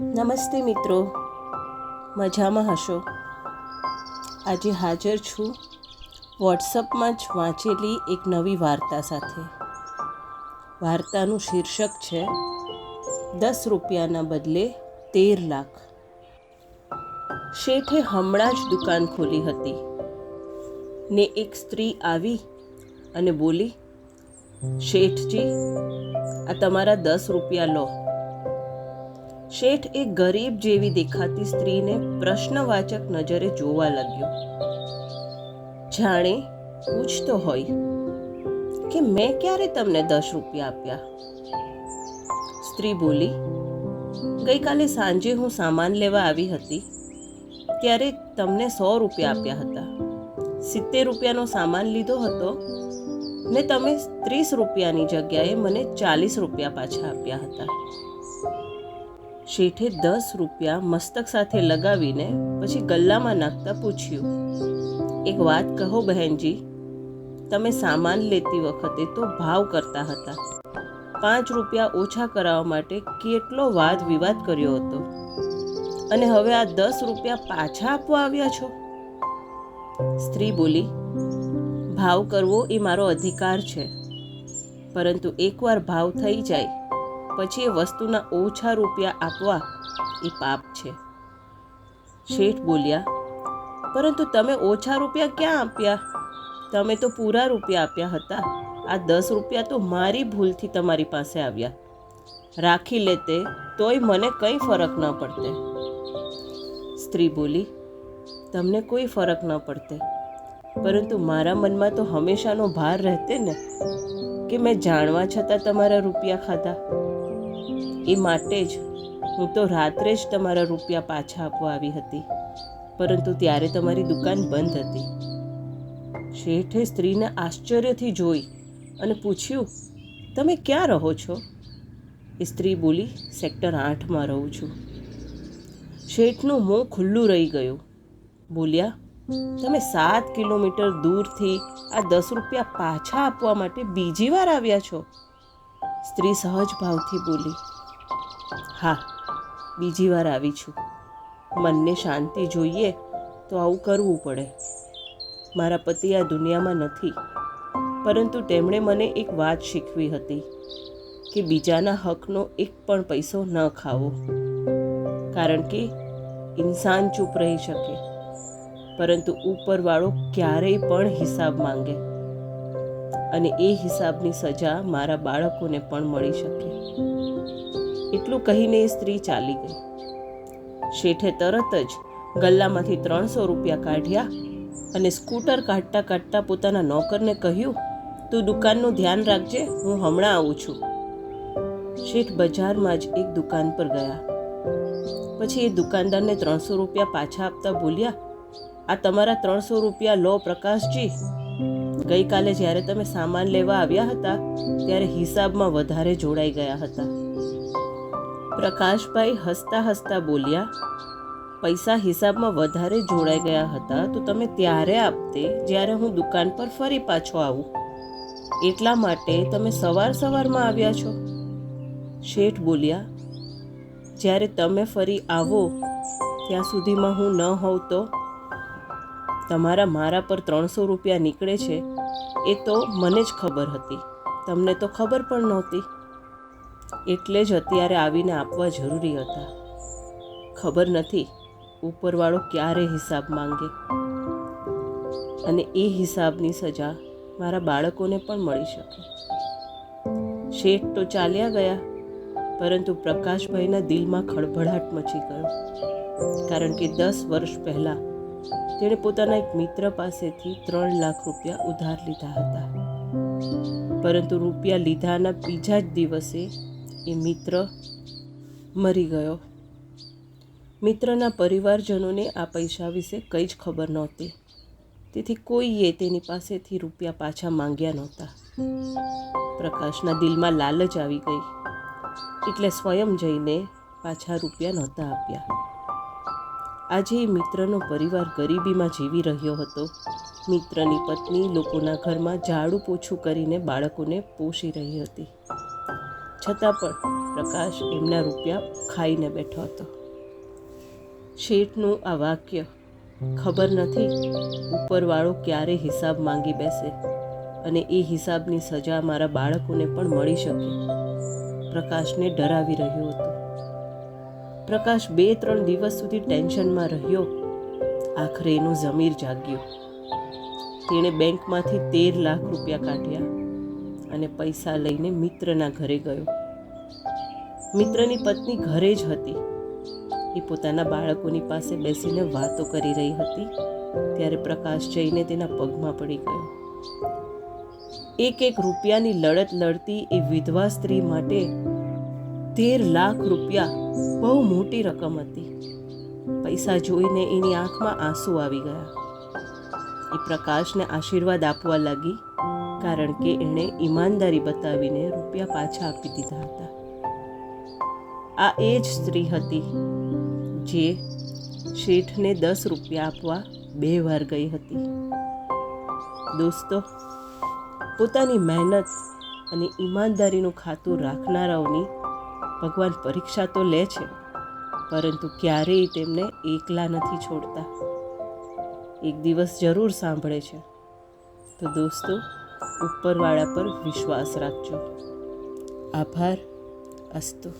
નમસ્તે મિત્રો. મજામાં હશો? આજે હાજર છું વોટ્સઅપમાં જ વાંચેલી એક નવી વાર્તા સાથે. વાર્તાનું શીર્ષક છે, દસ રૂપિયાના બદલે તેર લાખ. શેઠે હમણાં જ દુકાન ખોલી હતી. ને એક સ્ત્રી આવી અને બોલી, શેઠજી, આ તમારા દસ રૂપિયા લો. શેઠ એ ગરીબ જેવી દેખાતી સ્ત્રીને પ્રશ્નવાચક નજરે જોવા લાગ્યો. જાણે પૂછતો હોય કે મેં ક્યારે તમને દસ રૂપિયા આપ્યા? સ્ત્રી બોલી, ગઈકાલે સાંજે હું સામાન લેવા આવી હતી, ત્યારે તમને સો રૂપિયા આપ્યા હતા. સિત્તેર રૂપિયાનો સામાન લીધો હતો ને તમે ત્રીસ રૂપિયાની જગ્યાએ મને ચાલીસ રૂપિયા પાછા આપ્યા હતા. શેઠે દસ રૂપિયા મસ્તક સાથે લગાવીને પછી ગલ્લામાં નાખતા પૂછ્યું, એક વાત કહો બહેનજી, તમે સામાન લેતી વખતે તો ભાવ કરતા હતા. પાંચ રૂપિયા ઓછા કરાવવા માટે કેટલો વાદ વિવાદ કર્યો હતો. અને હવે આ દસ રૂપિયા પાછા આપવા આવ્યા છો? સ્ત્રી બોલી, ભાવ કરવો એ મારો અધિકાર છે, પરંતુ એકવાર ભાવ થઈ જાય પછી એ વસ્તુના ઓછા રૂપિયા આપવા એ પાપ છે. શેઠ બોલ્યા, પરંતુ તમે ઓછા રૂપિયા ક્યાં આપ્યા? તમે તો પૂરા રૂપિયા આપ્યા હતા. આ દસ રૂપિયા તો મારી ભૂલથી તમારી પાસે આવ્યા. રાખી લેતે તોય મને કંઈ ફરક ન પડતે. સ્ત્રી બોલી, તમને કોઈ ફરક ન પડતે. પરંતુ મારા મનમાં તો હંમેશાનો ભાર રહેતે ને, કે મેં જાણવા છતાં તમારા રૂપિયા ખાધા. એ માટે જ હું તો રાત્રે જ તમારા રૂપિયા પાછા આપવા આવી હતી. પરંતુ ત્યારે તમારી દુકાન બંધ હતી. શેઠે સ્ત્રીને આશ્ચર્યથી જોઈ અને પૂછ્યું, તમે ક્યાં રહો છો? એ સ્ત્રી બોલી, સેક્ટર આઠમાં રહું છું. શેઠનું મોં ખુલ્લું રહી ગયું. બોલ્યા, તમે સાત કિલોમીટર દૂરથી આ દસ રૂપિયા પાછા આપવા માટે બીજી વાર આવ્યા છો. સ્ત્રી સહજ ભાવથી બોલી હા, બીજી વાર આવી છું. મનને શાંતિ જોઈએ તો આવું કરવું પડે. મારા પતિ આ દુનિયામાં નથી, પરંતુ તેમણે મને એક વાત શીખવી હતી કે બીજાના હકનો એક પણ પૈસો ન ખાવો. કારણ કે ઇન્સાન ચૂપ રહી શકે, પરંતુ ઉપરવાળો ક્યારેય પણ હિસાબ માંગે. અને એ હિસાબની સજા મારા બાળકોને પણ મળી શકે. એટલું કહીને એ સ્ત્રી ચાલી ગઈ. શેઠે તરત જ ગલ્લામાંથી ત્રણસો રૂપિયા કાઢ્યા અને સ્કૂટર કાઢતા કાઢતા પોતાના નોકરને કહ્યું, તું દુકાનનું ધ્યાન રાખજે, હું હમણાં આવું છું. શેઠ બજારમાં જ એક દુકાન પર ગયા. પછી એ દુકાનદારને ત્રણસો રૂપિયા પાછા આપતા બોલ્યા, આ તમારા ત્રણસો રૂપિયા લો પ્રકાશજી. ગઈકાલે જ્યારે તમે સામાન લેવા આવ્યા હતા, ત્યારે હિસાબમાં વધારે જોડાઈ ગયા હતા. પ્રકાશભાઈ હસતા હસતા બોલ્યા, પૈસા હિસાબમાં વધારે જોડાઈ ગયા હતા તો તમે ત્યારે આપતે જ્યારે હું દુકાન પર ફરી પાછો આવું. એટલા માટે તમે સવાર સવારમાં આવ્યા છો. શેઠ બોલ્યા, જ્યારે તમે ફરી આવો, ત્યાં સુધીમાં હું ન હોઉં તો? તમારા મારા પર ત્રણસો રૂપિયા નીકળે છે, એ તો મને જ ખબર હતી. તમને તો ખબર પણ નહોતી. એટલે જ અત્યારે આવીને આપવા જરૂરી હતા. ખબર નથી ઉપરવાળો ક્યારે હિસાબ માંગે. અને એ હિસાબની સજા મારા બાળકોને પણ મળી શકે. શેઠ તો ચાલ્યા ગયા, પરંતુ પ્રકાશભાઈના દિલમાં ખળભળાટ મચી ગયો. કારણ કે દસ વર્ષ પહેલાં તેણે પોતાના એક મિત્ર પાસેથી ત્રણ લાખ રૂપિયા ઉધાર લીધા હતા. પરંતુ રૂપિયા લીધાના બીજા જ દિવસે એ મિત્ર મરી ગયો. મિત્રના પરિવારજનોને આ પૈસા વિશે કંઈ જ ખબર નહોતી. તેથી કોઈએ તેની પાસેથી રૂપિયા પાછા માંગ્યા નહોતા. પ્રકાશના દિલમાં લાલચ આવી ગઈ. એટલે સ્વયં જઈને પાછા રૂપિયા નહોતા આપ્યા. આજે એ મિત્રનો પરિવાર ગરીબીમાં જીવી રહ્યો હતો. મિત્રની પત્ની લોકોના ઘરમાં ઝાડુ પોછું કરીને બાળકોને પોષી રહી હતી. છતાં પણ પ્રકાશ એમના રૂપિયા ખાઈને બેઠો હતો. શેઠનું આ વાક્ય ખબર નથી ઉપરવાળો ક્યારે હિસાબ માંગી બેસે અને એ હિસાબની સજા મારા બાળકોને પણ મળી શકે. પ્રકાશને ડરાવી રહ્યું હતું. પ્રકાશ બે ત્રણ દિવસ સુધી ટેન્શનમાં રહ્યો. આખરે એનું જમીર જાગ્યું. તેણે બેંકમાંથી તેર લાખ રૂપિયા કાઢ્યા. અને પૈસા લઈને મિત્રના ઘરે ગયો. મિત્રની પત્ની ઘરે જ હતી. એ પોતાના બાળકોની પાસે બેસીને વાતો કરી રહી હતી, ત્યારે પ્રકાશ જઈને તેના પગમાં પડી ગયો. એક એક રૂપિયાની લડત લડતી એ વિધવા સ્ત્રી માટે તેર લાખ રૂપિયા બહુ મોટી રકમ હતી. પૈસા જોઈને એની આંખમાં આંસુ આવી ગયા. એ પ્રકાશને આશીર્વાદ આપવા લાગી કારણ કે એણે ઈમાનદારી બતાવીને રૂપિયા પાછા આપી દીધા હતા. આ એ જ સ્ત્રી હતી જે શેઠને દસ રૂપિયા આપવા બે વાર ગઈ હતી. દોસ્તો, પોતાની મહેનત અને ઈમાનદારીનું ખાતું રાખનારાઓની ભગવાન પરીક્ષા તો લે છે, પરંતુ ક્યારેય તેમને એકલા નથી છોડતા. એક દિવસ જરૂર સાંભળે છે. તો દોસ્તો ઉપરવાળા પર વિશ્વાસ રાખજો. આભાર. અસ્તુ.